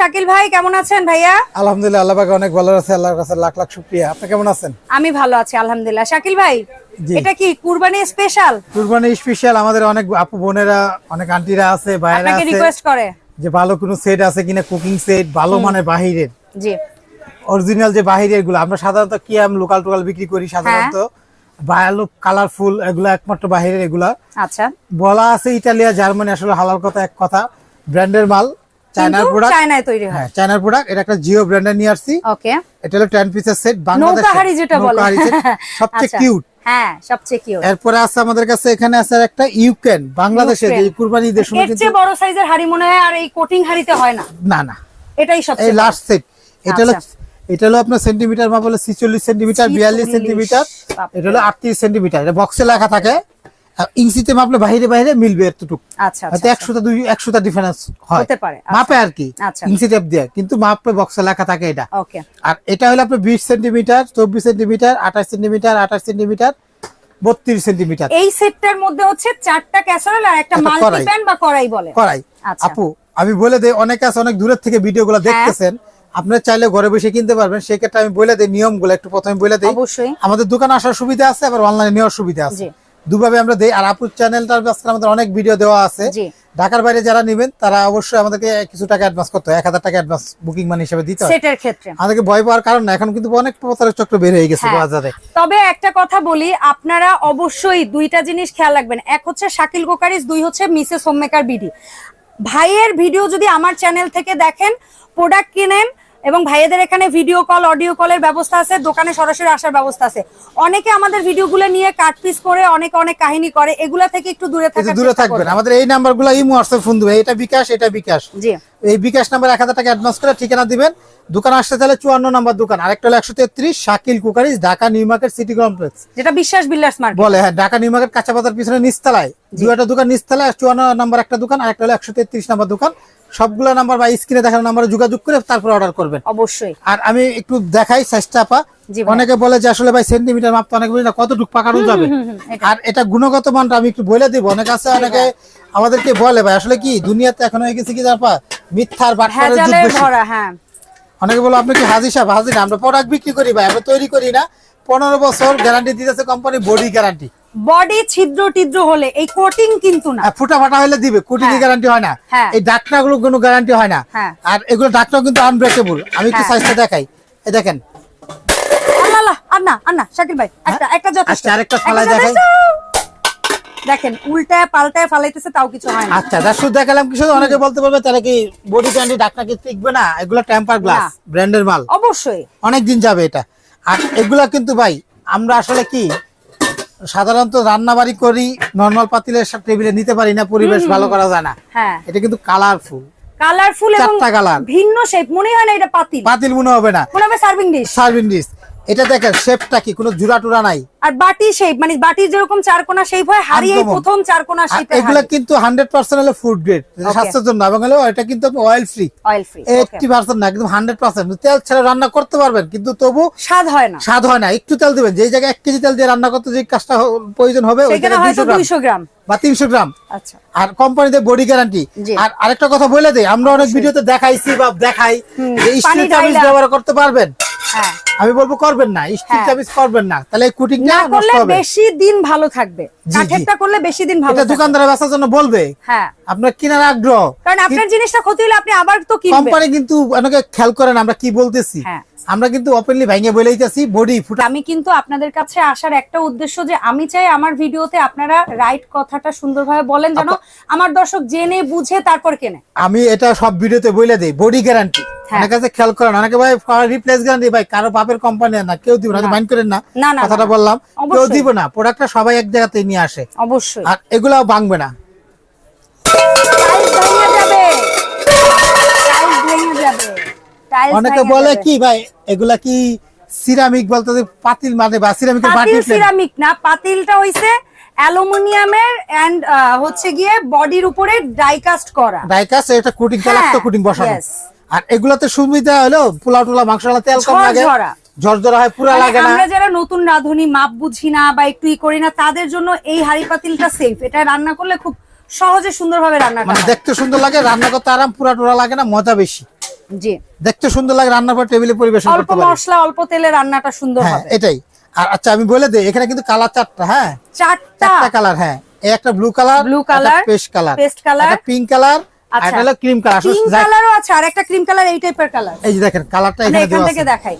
শাকিল ভাই কেমন আছেন ভাইয়া? আলহামদুলিল্লাহ আল্লাহ পাকে অনেক ভালো আছে আল্লাহর কাছে লাখ লাখ শুক্রিয়া। আপনি কেমন আছেন? আমি ভালো আছি আলহামদুলিল্লাহ। শাকিল ভাই এটা কি কুরবানি স্পেশাল কুরবানি স্পেশাল আমাদের অনেক আপু বোনেরা অনেক আন্টিরা আছে ভাইরা আপনাকে আছে। রিকোয়েস্ট করে। যে ভালো কোনো সেট আছে কিনা কুকিং সেট ভালো মানে বাহিরের। জি। অরিজিনাল যে বাহিরেরগুলো আমরা সাধারণত কি আম লোকাল টোকাল বিক্রি করি সাধারণত। ভালো কালারফুল এগুলো একমাত্র বাহিরের এগুলা। আচ্ছা। বলা আছে ইটালিয়া জার্মানি আসলে হালাল কথা এক কথা। ব্র্যান্ডের মাল চায়নার প্রোডাক্ট চায়নায় তৈরি হয়। চায়নার প্রোডাক্ট এটা একটা জিও ব্র্যান্ডের নিয়ে আসছি। ওকে এটা হলো পিসের সেট বাংলাদেশ যেটা বলে। সবচেয়ে আচ্ছা। কিউট হ্যাঁ সবচেয়ে কিউট এরপরে আছে আমাদের কাছে এখানে আছে একটা ইউক্রেন বাংলাদেশে যে ইউক্রেন। কুরবানি ঈদের সময় কিন্তু বড় সাইজের হাড়ি মনে হয় আর এই কোটিং হাড়িতে হয় না। না না। এটাই সবচেয়ে। লাস্ট সেট এটা হলো আচ্ছা। এটা হলো আপনার সেন্টিমিটার মাপ হলো ছিচল্লিশ সেন্টিমিটার বিয়াল্লিশ সেন্টিমিটার এটা হলো আটত্রিশ সেন্টিমিটার এটা বক্সে লেখা থাকে। ইঞ্চিতে মাপলে বাইরে বাইরে মিলবে এতটুকু। আচ্ছা হয়তো আচ্ছা একশোটা দুই একশোটা ডিফারেন্স হতে পারে, আচ্ছা। মাপে আর কি। ইঞ্চি টেপ দিয়ে। কিন্তু মাপে বক্সে লেখা থাকে এটা। ওকে আর এটা হলো আপনার বিশ সেন্টিমিটার চব্বিশ সেন্টিমিটার আঠাশ সেন্টিমিটার আঠাশ সেন্টিমিটার বত্রিশ সেন্টিমিটার এই সেটটার মধ্যে হচ্ছে চারটা ক্যাসারোল আর একটা একটা মাল্টি প্যান বা কড়াই বলে। করাই। আপু আমি বলে দেই অনেকে আছে অনেক দূরের থেকে ভিডিওগুলো দেখতেছেন। আপনারা চাইলে ঘরে বসে কিনতে পারবেন। সেক্ষেত্রে আমি বলে দেই নিয়মগুলো একটু প্রথমে বলে দেই। অবশ্যই। আমাদের দোকানে আসার সুবিধা আছে আবার অনলাইনে নেওয়ার সুবিধা আছে। দুভাবে আমরা দেই। আর আপুর চ্যানেলটার আজকে আমাদের অনেক ভিডিও দেওয়া আছে। জি। ঢাকার বাইরে যারা নেবেন তারা অবশ্যই আমাদেরকে কিছু টাকা অ্যাডভান্স করতে হয়। এক হাজার টাকা অ্যাডভান্স বুকিং মানি হিসেবে দিতে হয়। সেটের ক্ষেত্রে। আমাদেরকে ভয় পাওয়ার কারণ না। এখন কিন্তু অনেক প্রতারক চক্র বের হয়ে গেছে হ্যাঁ। বাজারে। তবে একটা কথা বলি আপনারা অবশ্যই দুইটা জিনিস খেয়াল রাখবেন। এক হচ্ছে শাকিল কোকারিস দুই হচ্ছে মিসেস হোমমেকার বিডি। ভাইয়ের ভিডিও যদি আমার চ্যানেল থেকে দেখেন প্রোডাক্ট কিনেন এবং ভাইয়েদের এখানে ভিডিও কল অডিও কলের ব্যবস্থা আছে দোকানে সরাসরি আসার ব্যবস্থা আছে। অনেকে আমাদের ভিডিওগুলো নিয়ে কাট পিস করে অনেক অনেক কাহিনী করে এগুলা থেকে একটু দূরে থাকার দূরে থাকবেন। আমাদের এই নাম্বারগুলো ইমো হোয়াটসঅ্যাপ ফোন দেবে। এটা বিকাশ এটা বিকাশ। জি। এই বিকাশ নাম্বার এক হাজার টাকা অ্যাডভান্স করে ঠিকানা দিবেন। দোকান আসতে চাইলে চুয়ান্ন নাম্বার দোকান। আরেকটা হলো একশো তেত্রিশ Shakil cookeries Dhaka New Market City Complex. যেটা বিশ্বাস বিল্ডার্স মার্কেট বলে হ্যাঁ ঢাকা নিউ মার্কেট কাঁচা বাজার পিছনে নিচতলায় একটা দোকান নিচতলায় আর চুয়ান্ন নাম্বার একটা দোকান আর একটা হলো একশো তেত্রিশ নাম্বার দোকান। সবগুলো নাম্বার বা স্ক্রিনে দেখানো নাম্বারে যোগাযোগ করে তারপর অর্ডার করবেন। অবশ্যই। আর আমি একটু দেখাই চেষ্টা পা অনেকে বলে যে আসলে ভাই সেন্টিমিটার মাপ তো অনেকে বলি না কতটুকু পাকানো যাবে? আর এটা গুণগত মানটা আমি একটু বলে দিব। অনেক আছে অনেকে আমাদেরকে বলে ভাই আসলে কি দুনিয়াতে এখন হয়ে গেছে কি জানপা মিথ্যার বাটপারের যুগ বেশি। ভরা হ্যাঁ। অনেকে বলো আপনি কি হাজির সাহেব? হাজির না আমরা প্রোডাক্ট বিক্রি করি ভাই আমরা তৈরি করি না। পনেরো বছর গ্যারান্টি দিতেছে কোম্পানি বডি গ্যারান্টি বডি ছিদ্র টিদ্র হলে এই কোটিং কিন্তু না। ফুটা ফাটা হলে দিবে কোটি হ্যাঁ। গ্যারান্টি হয় না। হ্যাঁ। এই ডাক্তারগুলো কোনো গ্যারান্টি হয় না। হ্যাঁ। আর এগুলো ডাক্তার কিন্তু আনব্রেকেবল আমি একটু হ্যাঁ। সাইজটা দেখাই। এই দেখেন। আল্লাহ আল্লাহ আর না আর না শাকিল ভাই একটা একটা যথেষ্ট। আচ্ছা, আরেকটা ফালাই দেখাই। দেখেন উল্টায় পাল্টায় ফালাইতেছে তাও কিছু হয় না। আচ্ছা শুধু দেখালাম কি শুধু অনেকে বলতে পারবে তারা কি বডি গ্যারান্টি ডাক্তার কি টিকবে না? এগুলো টেম্পার গ্লাস ব্র্যান্ডের মাল। অবশ্যই। অনেক দিন যাবে এটা। আর এগুলা কিন্তু ভাই আমরা আসলে কি সাধারণত রান্না বাড়ি করি নর্মাল পাতিলের টেবিলে নিতে পারি না পরিবেশ ভালো করা যায় না। হ্যাঁ। এটা কিন্তু কালারফুল কালারফুল এবং ভিন্ন শেপ মনে হয় না এটা পাতিল। পাতিল মনে হবে না। মনে হবে সার্ভিং ডিশ সার্ভিং ডিশ এটা দেখেন শেপটা কি? কোনো জুড়া টুরা নাই। আর বাটি শেপ মানে বাটি যেরকম চারকোনা শেপ হয় হারিয়ে। প্রথম চারকোনা আর শেপের এগুলা কিন্তু হান্ড্রেড পার্সেন্ট হলো ফুড গ্রেড স্বাস্থ্যের জন্য। এবং হলো এটা কিন্তু oil free oil free eighty percent না কিন্তু হান্ড্রেড পার্সেন্ট তেল ছাড়া রান্না করতে পারবেন কিন্তু তবু স্বাদ হয় না। স্বাদ হয় না। একটু তেল দিবেন। যেই জায়গায় এক কেজি তেল দিয়ে রান্না করতে যে কাজটা প্রয়োজন হবে ওই জায়গায় 200 গ্রাম। বা তিনশো গ্রাম। আচ্ছা। আর কোম্পানিতে বডি গ্যারান্টি। আর আরেকটা কথা বলে দেই আমরা অনেক ভিডিওতে দেখাইছি বা দেখাই যে স্টিল চামিচ। ব্যবহার করতে পারবেন। আমি বলব করবেন না স্টিল হ্যাঁ। চামিচ করবেন না। তাহলে কুটিং না করলে বেশি দিন ভালো থাকবে। কাঠেরটা করলে বেশি দিন ভালো এটা দোকানদারের বেচার জন্য বলবে। হ্যাঁ। আপনার কেনার আগ্রহ। কারণ আপনার জিনিসটা ক্ষতি হলে আপনি আবার তো কিনবেন। কোম্পানি কিন্তু অনেকে খেয়াল করেন আমরা কি বলতেছি। হ্যাঁ। আমরা কিন্তু ওপেনলি ভেঙে বলেইতেছি বডি ফুটা আমি কিন্তু আপনাদের কাছে আসার একটা উদ্দেশ্য যে আমি চাই আমার ভিডিওতে আপনারা রাইট কথাটা সুন্দরভাবে বলেন যেন আমার দর্শক জেনে বুঝে তারপর কেনে। আমি এটা সব ভিডিওতে বলে দেই বডি গ্যারান্টি। অনেক কাছে খেয়াল করেন অনেকে ভাই রিপ্লেস গ্যারান্টি ভাই কারও বাপের কোম্পানি না কেউ দিব না মাইন্ড করেন না। না, না, কথাটা বললাম কেউ। দিব না প্রোডাক্টটা সবাই এক জায়গাতে নিয়ে আসে। অবশ্যই। আর এগুলাও ভাঙবে না। অনেকে বলে কি ভাই এগুলা কি সিরামিক বলতে পাতিল মানে বা সিরামিকের বাটি সিরামিক না পাতিলটা হইছে অ্যালুমিনিয়ামের এন্ড হচ্ছে গিয়ে বডির উপরে ডাইকাস্ট করা। ডাইকাস এটা কুটিং তেলাক্ত কুটিং বসানো। আর এগুলাতে সুবিধা হলো পোলাও টোলা মাংস তেল কম লাগে ঝরঝরা। হয় পুরা মানে লাগে না। আমরা যারা নতুন রাঁধুনি মাপ বুঝি না বা একটু ই করি না তাদের জন্য এই হাড়ি পাতিলটা সেফ এটা রান্না করলে খুব সহজে সুন্দরভাবে রান্না মানে দেখতে সুন্দর লাগে রান্না করতে আরাম পুরা টোরা লাগে না মজা বেশি। জি। দেখতে সুন্দর লাগে রান্নার পর টেবিলে পরিবেশন অল্প করতে পারি। মশলা অল্প তেলে রান্নাটা সুন্দর হ্যাঁ হবে। এটাই। আর আচ্ছা আমি বলে দিই এখানে কিন্তু কালার চারটা হ্যাঁ? চারটা। চারটা কালার হ্যাঁ। এই একটা blue colour blue colour paste colour paste colour একটা পিঙ্ক কালার আর আচ্ছা। একটা হলো ক্রিম কালার পিঙ্ক কালারও আছে আর একটা ক্রিম কালার এই টাইপের কালার এই যে দেখেন কালারটা এখানে এখান দেওয়া থেকে দেখাই।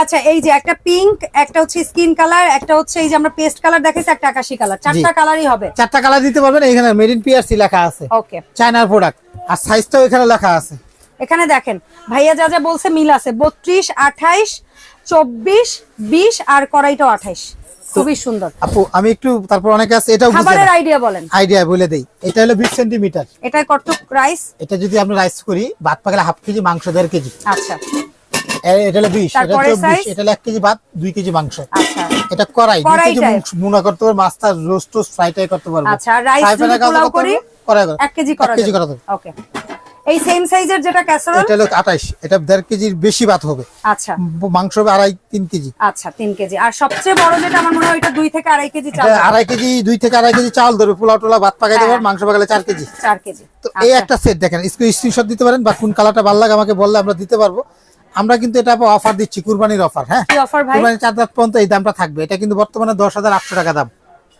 আচ্ছা এই যে একটা পিঙ্ক একটা হচ্ছে স্কিন কালার একটা হচ্ছে এই যে আমরা পেস্ট কালার দেখাইছি একটা আকাশি কালার চারটা কালারই হবে। চারটা কালার দিতে পারবেন এখানে মেড ইন পিআরসি লেখা আছে। ওকে চায়নার প্রোডাক্ট আর সাইজটাও এখানে লেখা আছে। এখানে দেখেন ভাইয়া যা যা বলছে মিল আছে। বত্রিশ আঠাইশ চব্বিশ বিশ আর কড়াইটাও আঠাইশ। খুবই সুন্দর। আপু আমি একটু তারপর অনেকে আছে এটাও খাবারের আইডিয়া বলেন। আইডিয়া বলে দেই। এটা হলো বিশ সেন্টিমিটার এটাই কত রাইস এটা যদি আমরা রাইস করি ভাত পাকলে হাফ কেজি মাংস দেড় কেজি। আচ্ছা। এটা হলো এটা? এটা কেজি ভাত দুই কেজি মাংস। আচ্ছা। এটা কড়াই কেজি type। মুং- মুনা করতে পারব মাছটা রোস্ট টোস্ট ফ্রাইটাই করতে পারব। আচ্ছা রাইস যদি pan এ কাজ পোলাও করি কড়াই করে। কেজি এক করা কেজি করা ওকে এই সেম সাইজের যেটা ক্যাসারোল এটা হলো আঠাইশ এটা দেড় কেজির বেশি ভাত হবে। আচ্ছা। মাংস হবে আড়াই কেজি। আচ্ছা তিন কেজি। আর সবচেয়ে বড় যেটা আমার মনে হয় ওইটা দুই থেকে আড়াই কেজি চাল এটা আড়াই কেজি দুই থেকে আড়াই কেজি চাল ধরবে। পোলাও টোলা ভাত পাকাই দেবে হ্যাঁ। মাংস পাকালে চার কেজি। চার কেজি। তো এই আচ্ছা। একটা সেট দেখেন স্ক্রিনশট দিতে পারেন বা কোন কালারটা ভালো লাগে আমাকে বললে আমরা দিতে পারব। আমরা কিন্তু এটা অফার দিচ্ছি কুরবানির অফার হ্যাঁ? কি অফার ভাই? কুরবানির চার রাত পর্যন্ত এই দামটা থাকবে। এটা কিন্তু বর্তমানে দশ হাজার আটশো টাকা দাম।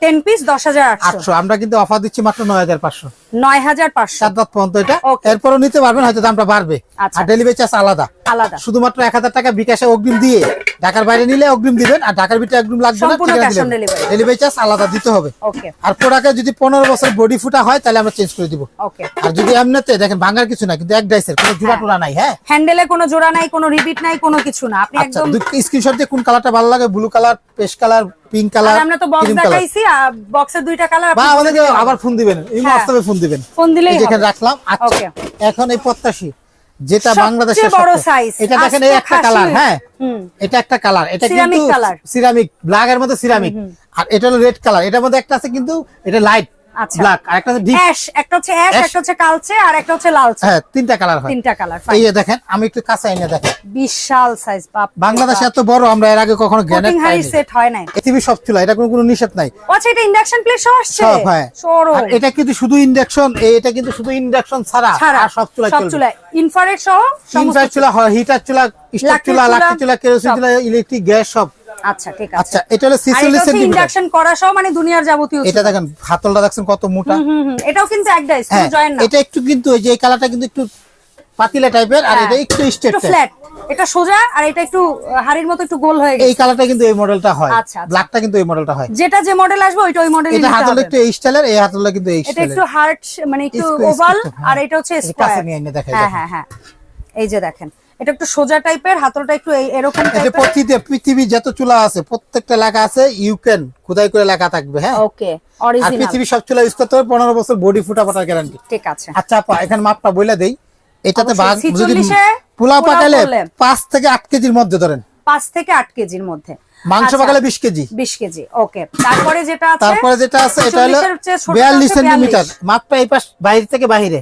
টেন পিস দশ হাজার আটশো। আটশো। আমরা কিন্তু অফার দিচ্ছি মাত্র নয় হাজার পাঁচশো। নয় হাজার পাঁচশো। চার রাত পর্যন্ত এটা। এরপরও নিতে পারবেন হয়তো দামটা বাড়বে। আচ্ছা। আর ডেলিভারি চার্জ আলাদা। আলাদা। শুধুমাত্র এক হাজার টাকা বিকাশে অগ্রিম দিয়ে ঢাকার বাইরে নিলে অগ্রিম দিবেন আর ঢাকার ভিতরে অগ্রিম লাগবে। ডেলিভারি চার্জ আলাদা দিতে হবে। আর প্রোডাক্টে যদি পনেরো বছর বডি ফুটা হয় তাহলে আমরা চেঞ্জ করে দিব। আর যদি এমনিতে দেখেন ভাঙার কিছু না কিন্তু এক ডাইসের কোনো জোড়া টোড়া নাই হ্যাঁ? হ্যান্ডেলে কোনো জোড়া নাই কোনো রিপিট নাই কোনো কিছু না। আপনি আচ্ছা একদম স্ক্রিনশট দিয়ে কোন কালারটা ভালো লাগে? Blue colour paste colour pink colour আমরা তো বক্স দেখাইছি বক্সের দুইটা কালার বা আমাদেরকে আবার ফোন দিবেন এই হ্যাঁ। হোয়াটসঅ্যাপে ফোন দিবেন। ফোন দিলেই এই যেখানে রাখলাম আচ্ছা। এখন এই প্রত্যাশী। যেটা বাংলাদেশের বড় সাইজ এটা দেখেন এই একটা কালার হ্যাঁ? এটা একটা কালার এটা সিরামিক কিন্তু সিরামিক ব্ল্যাক এর মধ্যে সিরামিক আর এটা হলো রেড কালার এটার মধ্যে একটা আছে কিন্তু এটা লাইট। ব্ল্যাক আর একটা ডিপ অ্যাশ একটা হচ্ছে অ্যাশ একটা হচ্ছে কালচে আর একটা হচ্ছে লালচে হ্যাঁ তিনটা কালার হয়। তিনটা কালার এই যে দেখেন আমি একটু কাঁচা এনে দেখেন। বিশাল সাইজ বাপ বাংলাদেশে এত বড় আমরা এর আগে কখনো সেট হয় নাই। পৃথিবী সব ছিল এটা কোনো কোনো নিষেধ নাই। আচ্ছা এটা ইন্ডাকশন প্লেট সহ আসছে? সব হ্যাঁ। এটা কিন্তু শুধু ইন্ডাকশন এটা কিন্তু শুধু ইন্ডাকশন ছাড়া। আর সব চুলা সব চলবে। চুলায়। ইনফ্রারেড সহ ইনফ্রারেড চুলা হিটার চুলা স্টোভ চুলা চুলা, লাকড়ি চুলা কেরোসিন চুলা ইলেকট্রিক গ্যাস সব। আচ্ছা ঠিক আছে। আচ্ছা এটা হলো 46 হচ্ছে ইন্ডাকশন করা সহ মানে দুনিয়ার যাবতীয় এটা দেখেন হাতলটা দেখছেন কত মোটা। এটাও কিন্তু এক ডাইস হ্যাঁ জয়েন না। এটা একটু কিন্তু ওই যে কালারটা কিন্তু একটু পাতিলা টাইপের আর। এটা একটু স্ট্রেট ফ্ল্যাট এটা সোজা আর এটা একটু হাড়ির মতো একটু গোল হয়ে এই কালারটা কিন্তু এই মডেলটা হয়। আচ্ছা, আচ্ছা। ব্ল্যাকটা কিন্তু এই মডেলটা হয়। যেটা যে মডেল আসবে ওইটা ওই মডেলই এটা হবে। একটু এই স্টাইলের এই হাতলটা কিন্তু এই এটা একটু হার্ট মানে একটু ওভাল হ্যাঁ। আর এটা হচ্ছে স্কয়ার কাছে নিয়ে এনে হ্যাঁ হ্যাঁ হ্যাঁ। এই যে দেখেন। এটা একটু সোজা টাইপের হাতলটা একটু এরকম টাইপের। প্রতিতে পৃথিবীর যত চুলা আছে প্রত্যেকটা লেখা আছে ইউক্রেন খোদাই করে লেখা থাকবে হ্যাঁ? ওকে আর পৃথিবী সব চুলা ইউজ করতে হবে পনেরো বছর বডি ফুটা ফাটার গ্যারান্টি ঠিক আছে। আচ্ছা আপা এখানে মাপটা বইলা দেই। এটাতে বাঘ যদি 46 এ পোলাও পোলাও পাকালে করলে। পাঁচ থেকে আট কেজির মধ্যে ধরেন। পাঁচ থেকে আট কেজির মধ্যে। মাংস বাগালে পাকালে বিশ কেজি। বিশ কেজি ওকে। তারপরে যেটা আছে তারপরে যেটা আছে এটা হলো 46 এর বিয়াল্লিশ সেন্টিমিটার। 42 মাপটা এই পাশ বাইরে থেকে বাহিরে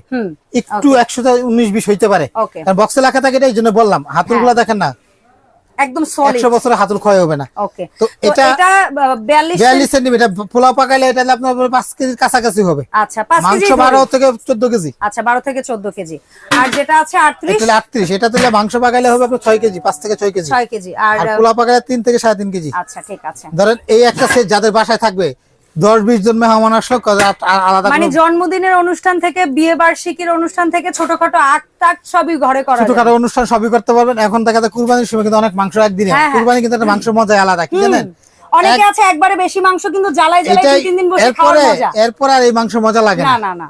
একটু একশো উনিশ বিশ হইতে পারে. হ্যাঁ। কারণ বক্সে লেখা থাকে এটা এই জন্য বললাম। হাতুরগুলা দেখেন না। একদম সলিড 100 বছরে হাতুল ক্ষয় হবে না। ওকে তো এটা- এটা বিয়াল্লিশ বিয়াল্লিশ সেন্টিমিটার পোলাও পাকাইলে এটা আপনার 5 কেজির কাছাকাছি হবে। আচ্ছা 5 কেজি মাংস বারো থেকে চোদ্দ কেজি। আচ্ছা বারো থেকে চোদ্দ কেজি। আর যেটা আছে আটত্রিশ? এটা হলে আটত্রিশ এটা তাহলে মাংস পাকাইলে হবে আপনার ছয় কেজি পাঁচ থেকে ছয় কেজি। ছয় কেজি। আর পোলাও পাকাইলে তিন থেকে সাড়ে তিন কেজি। আচ্ছা ঠিক আছে। ধরেন এই একটা সেট যাদের বাসায় থাকবে দশ বিশ জন মেহমান আসলো আলাদা মানে জন্মদিনের অনুষ্ঠান থেকে বিয়ে বার্ষিকীর অনুষ্ঠান থেকে ছোটখাটো আক টাক সবই ঘরে করা ছোটখাটো অনুষ্ঠান সবই করতে পারবেন। এখন দেখা যায় কুরবানির সময় কিন্তু অনেক মাংস একদিনে হ্যাঁ, হ্যাঁ। কুরবানি কিন্তু একটা মাংস মজা আলাদা কি জানেন? অনেকে আছে একবারে বেশি মাংস কিন্তু জ্বালায় জ্বালায় দুই তিন দিন বসে খাওয়ার এরপরে মজা। এরপর আর এই মাংস মজা লাগে না। না না না।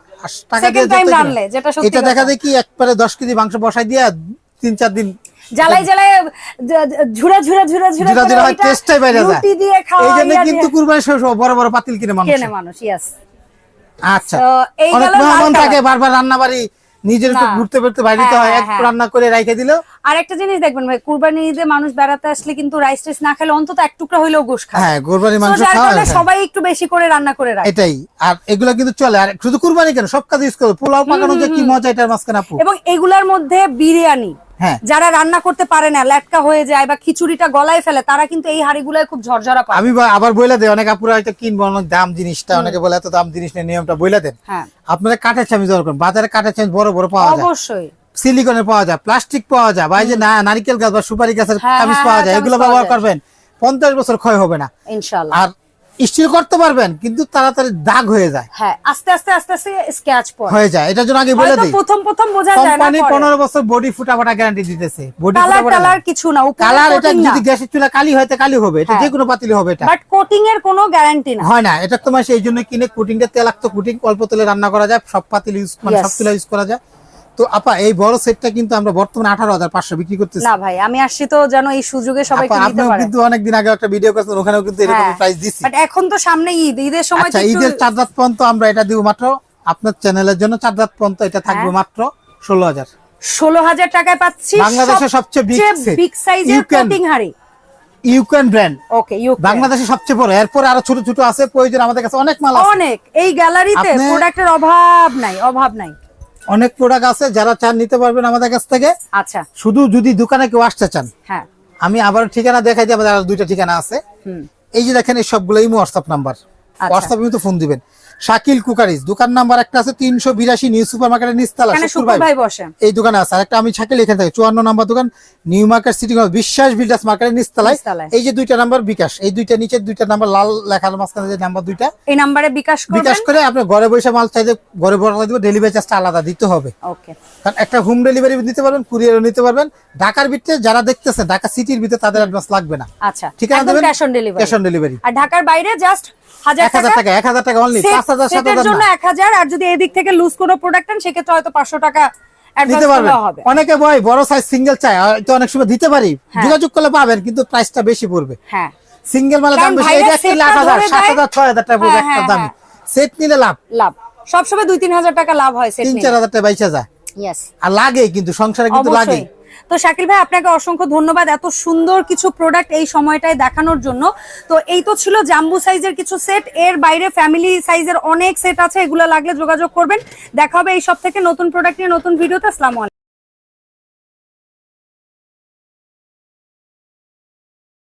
টাকা দিয়ে time যত রানলে, কিনা। যেটা সত্যি এটা দেখা যায় কি একবারে দশ কেজি মাংস বসাই দিয়া তিন চার দিন জ্বালাই জ্বালায় জ- জ- ঝুরা ঝুরা ঝুরা ঝুরা যেটা করে যেটা হয় টেস্টটাই বাইরে যায়। রুটি দিয়ে খাওয়া এই জন্য কিন্তু কুরবানির সময় বড় বড় পাতিল কিনে মানুষ। কেনে মানুষ ইয়েস আচ্ছা। তো এই গেল মেহমান থাকে বারবার রান্না বাড়ি নিজের একটু না। ঘুরতে বাইরে হ্যাঁ, হয় হ্যাঁ, এক হ্যাঁ। রান্না করে রাইখে দিল। আর একটা জিনিস দেখবেন ভাই কুরবানি ঈদে মানুষ বেড়াতে আসলে কিন্তু রাইস টাইস না খেলে অন্তত এক টুকরা হইলেও গোশ খায়। হ্যাঁ কোরবানির তো মাংস খাওয়া সবাই একটু বেশি করে রান্না করে রাখে। এটাই। আর এগুলো কিন্তু চলে। আর শুধু কুরবানি কেন সব কাজে ইউজ করবে। পোলাও পাকানো যে কি মজা এটার মাঝখানে আপু। এবং এগুলার মধ্যে বিরিয়ানি। যারা রান্না করতে পারে না ল্যাটকা হয়ে যায় বা খিচুড়িটা গলায় ফেলে তারা কিন্তু এই হাড়িগুলোয় খুব ঝরঝরা পায় আমি আবার বইলা দেয় অনেক আপুরা হয়তো কিনবো অনেক দাম জিনিসটা অনেকে বলে এত দাম জিনিস নিয়ে নিয়মটা বইলা দেন। হ্যাঁ। আপনারা কাঠের চামিচ দরকার বাজারে কাঠের চামিচ বড় বড় পাওয়া যায়। অবশ্যই। সিলিকনের পাওয়া যায় প্লাস্টিক পাওয়া যায় বা এই যে না- নারকেল গাছ বা সুপারি গাছের হ্যাঁ, হ্যাঁ, পাওয়া হ্যাঁ, যায় এগুলো ব্যবহার করবেন পঞ্চাশ বছর ক্ষয় হবে না। আর স্টিল করতে পারবেন কিন্তু তাড়াতাড়ি দাগ হয়ে যায়। হ্যাঁ আস্তে আস্তে আস্তে আস্তে স্ক্যাচ পড়ে। হয়ে যায়। এটার জন্য আগে বলে দিই। প্রথম প্রথম বোঝা যায় না কোম্পানি পনেরো বছর বডি ফুটাফাটা গ্যারান্টি দিতেছে। বডি কালার কিছু না কালার এটা যদি গ্যাসের চুলা কালি হয় তো কালি হবে। এটা হ্যাঁ। যে কোনো পাতিলে হবে এটা। বাট কোটিং এর কোনো গ্যারান্টি না। হয় না। এটা তোমার সেই জন্য কিনে কুটিংটা তেলাক্ত কোটিং অল্প তেলে রান্না করা যায়। সব পাতিল ইউজ মানে সব চুলা ইউজ করা যায়। তো আপা এই বড় সেটটা কিন্তু আমরা বর্তমানে আঠারো হাজার পাঁচশো বিক্রি করতেছি। না ভাই আমি আসছি তো যেন এই সুযোগে সবাইকে আপা নিতে আপনিও পারে। কিন্তু অনেকদিন আগে একটা ভিডিও করেছেন ওখানেও কিন্তু এরকম হ্যাঁ। প্রাইস দিচ্ছি বাট এখন তো সামনে ঈদ ঈদের সময় আচ্ছা ঈদের চার রাত পর্যন্ত আমরা এটা দিব মাত্র। আপনার চ্যানেলের জন্য চার রাত পর্যন্ত এটা থাকবে হ্যাঁ। মাত্র ষোলো হাজার। ষোলো হাজার টাকায় পাচ্ছি বাংলাদেশের সবচেয়ে big set. বিগ সাইজের কোটিং হাড়ি। ইউক্রেন ব্র্যান্ড ওকে ইউ বাংলাদেশের সবচেয়ে বড় এরপর আরও ছোট ছোট আছে প্রয়োজন আমাদের কাছে অনেক মাল আছে। অনেক এই গ্যালারিতে আপনি- প্রোডাক্টের অভাব নাই অভাব নাই। অনেক প্রোডাক্ট আছে যারা চান নিতে পারবেন আমাদের কাছ থেকে। আচ্ছা। শুধু যদি দোকানে কেউ আসতে চান হ্যাঁ। আমি আবার ঠিকানা দেখাই দিই আমাদের দুইটা ঠিকানা আছে। এই যে দেখেন এই সবগুলো ইমো হোয়াটসঅ্যাপ নাম্বার হোয়াটসঅ্যাপ কিন্তু ফোন দিবেন। শাকিল কুকারিজ। দোকান নাম্বার একটা আছে তিনশো বিরাশি নিউ সুপার মার্কেটের শুকুর ভাই। বসে। এই দোকানে আছে। আরেকটা আমি শাকিল এখানে থাকি চুয়ান্ন নাম্বার দোকান new market city Biswas builders মার্কেটের নিচতলায়। এই যে দুইটা নাম্বার বিকাশ এই দুইটা নিচে দুইটা নাম্বার লাল লেখার মাঝখানে যে নাম্বার দুইটা এই নাম্বারে বিকাশ বিকাশ করে আপনি ঘরে বসে মাল চাইলে ঘরে বড় দিব ডেলিভারি চার্জটা আলাদা দিতে হবে। ওকে। কারণ একটা হোম ডেলিভারি নিতে পারবেন কুরিয়ারও নিতে পারবেন। ঢাকার ভিতরে যারা দেখতেছেন ঢাকা সিটির ভিতরে তাদের অ্যাডভান্স লাগবে না। আচ্ছা একদম দেবেন? Cash on delivery cash on delivery আর ঢাকার বাইরে জাস্ট টাকা? টাকা অনলি জন্য। আর যদি এদিক থেকে লুজ কোনো প্রোডাক্ট সেক্ষেত্রে হয়তো পাঁচশো টাকা দিতে পারবেন। অনেকে বয় বড় সাইজ সিঙ্গেল চাই হয়তো অনেক সময় দিতে পারি। যোগাযোগ করলে পাবেন কিন্তু প্রাইসটা বেশি পড়বে। হ্যাঁ। সিঙ্গেল মালের দাম বেশি এটা একটা সেটটা হাজার সাত হাজার ছয় হাজার টাকা পড়বে হ্যাঁ, একটা হ্যাঁ, সেট নিলে লাভ। লাভ। সবসময় দুই তিন হাজার টাকা লাভ হয় তিন চার হাজার টাকা বাইশ হাজার আর লাগে কিন্তু সংসারে কিন্তু লাগে তো শাকিল ভাই, আপনাকে অসংখ্য ধন্যবাদ এত সুন্দর কিছু প্রোডাক্ট এই সময়টায় দেখানোর জন্য। তো এই তো ছিল জাম্বু সাইজের কিছু সেট এর বাইরে ফ্যামিলি সাইজের অনেক সেট আছে, এগুলো লাগলে যোগাযোগ করবেন। দেখা হবে এই সব থেকে নতুন প্রোডাক্ট নিয়ে, নতুন ভিডিওতে আসসালামু